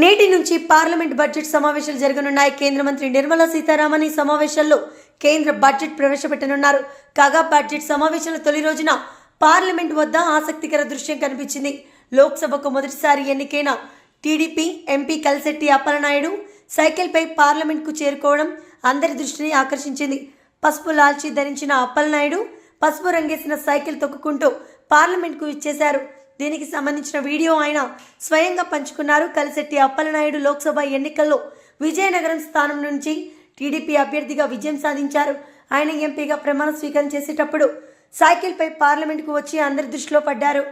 నేటి నుంచి parliament budget సమావేశాలు జరగనున్నాయి. కేంద్ర మంత్రి నిర్మలా సీతారామన్ ఈ సమావేశాల్లో కేంద్ర బడ్జెట్ ప్రవేశపెట్టనున్నారు. కాగా బడ్జెట్ సమావేశాల తొలి రోజున పార్లమెంట్ వద్ద ఆసక్తికర దృశ్యం కనిపించింది. లోక్సభకు మొదటిసారి ఎన్నికైన టీడీపీ ఎంపీ కలిశెట్టి అప్పలనాయుడు సైకిల్పై పార్లమెంట్కు చేరుకోవడం అందరి దృష్టిని ఆకర్షించింది. పసుపు లాల్చీ ధరించిన అప్పలనాయుడు పసుపు రంగేసిన సైకిల్ తొక్కుకుంటూ పార్లమెంట్కు ఇచ్చేశారు దీనికి సంబంధించిన వీడియో ఆయన స్వయంగా పంచుకున్నారు. కలిశెట్టి అప్పలనాయుడు లోక్సభ ఎన్నికల్లో విజయనగరం స్థానం నుంచి టీడీపీ అభ్యర్థిగా విజయం సాధించారు. ఆయన ఎంపీగా ప్రమాణ స్వీకారం చేసేటప్పుడు సైకిల్పై పార్లమెంట్కు వచ్చి అందరి దృష్టిలో పడ్డారు.